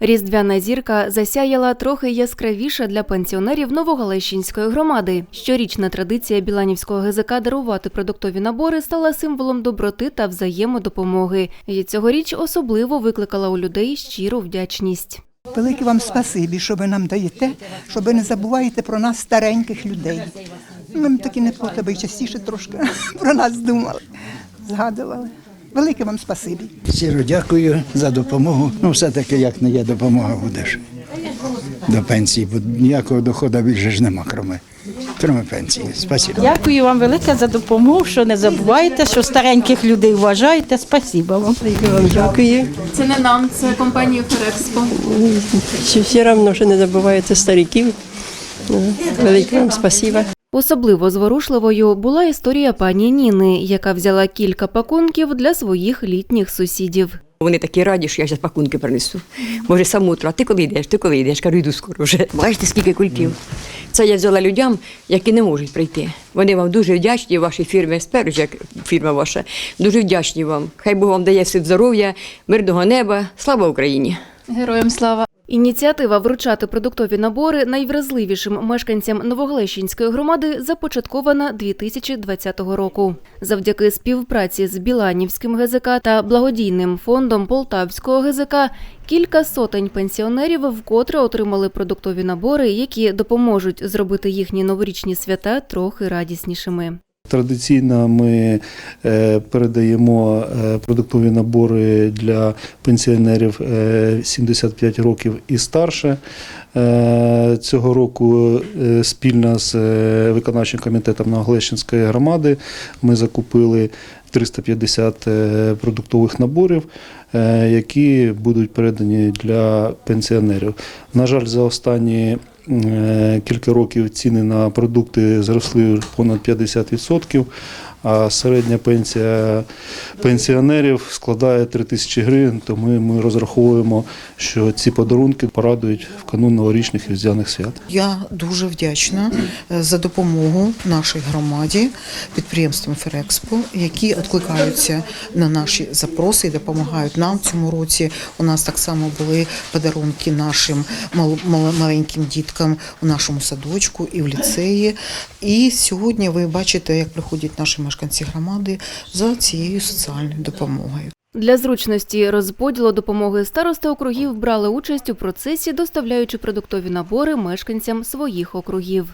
Різдвяна зірка засяяла трохи яскравіше для пенсіонерів Новогалещинської громади. Щорічна традиція Біланівського ГЗК дарувати продуктові набори стала символом доброти та взаємодопомоги. І цьогоріч особливо викликала у людей щиру вдячність. Велике вам спасибі, що ви нам даєте, що ви не забуваєте про нас, стареньких людей. Ми таки не про тебе і частіше трошки про нас думали, згадували. Велике вам спасибі. Щиро дякую за допомогу. Ну, все-таки як не є допомога будеш до пенсії, бо ніякого доходу більше ж нема, кроме, кроме пенсії. Спасибо. Дякую вам велике за допомогу, що не забувайте, що стареньких людей вважаєте. Спасибо вам. Вам дякую. Це не нам, це компанія Ферекспо. Все одно, що не забуваєте стариків. Велике вам спасибо. Особливо зворушливою була історія пані Ніни, яка взяла кілька пакунків для своїх літніх сусідів. Вони такі раді, що я зараз пакунки принесу. Може, сам утро, а ти коли йдеш, ти коли йдеш, кажу, йду скоро вже. Бачите, скільки кульків. Це я взяла людям, які не можуть прийти. Вони вам дуже вдячні, вашій фірмі, спереду, як фірма ваша, дуже вдячні вам. Хай Бог вам дає все здоров'я, мирного неба. Слава Україні! Героям слава! Ініціатива вручати продуктові набори найвразливішим мешканцям Новоглещинської громади започаткована 2020 року. Завдяки співпраці з Біланівським ГЗК та благодійним фондом Полтавського ГЗК кілька сотень пенсіонерів вкотре отримали продуктові набори, які допоможуть зробити їхні новорічні свята трохи радіснішими. Традиційно ми е, передаємо е, продуктові набори для пенсіонерів е, 75 років і старше. Е, Цього року е, спільно з е, виконавчим комітетом Новоглещинської громади ми закупили 350 е, продуктових наборів, е, які будуть передані для пенсіонерів. На жаль, за останні е, кілька років ціни на продукти зросли понад 50%, а середня пенсія пенсіонерів складає 3 тисячі гривень, тому ми розраховуємо, що ці подарунки порадують в канун новорічних різдвяних свят. Я дуже вдячна е, за допомогу нашій громаді, підприємствам Ферекспо, які відкликаються на наші запроси і допомагають нам в цьому році. У нас так само були подарунки нашим мал- мал- маленьким діткам у нашому садочку і в ліцеї. І сьогодні ви бачите, як приходять наші мешканці громади за цією соціальною допомогою. Для зручності розподілу допомоги старости округів брали участь у процесі, доставляючи продуктові набори мешканцям своїх округів.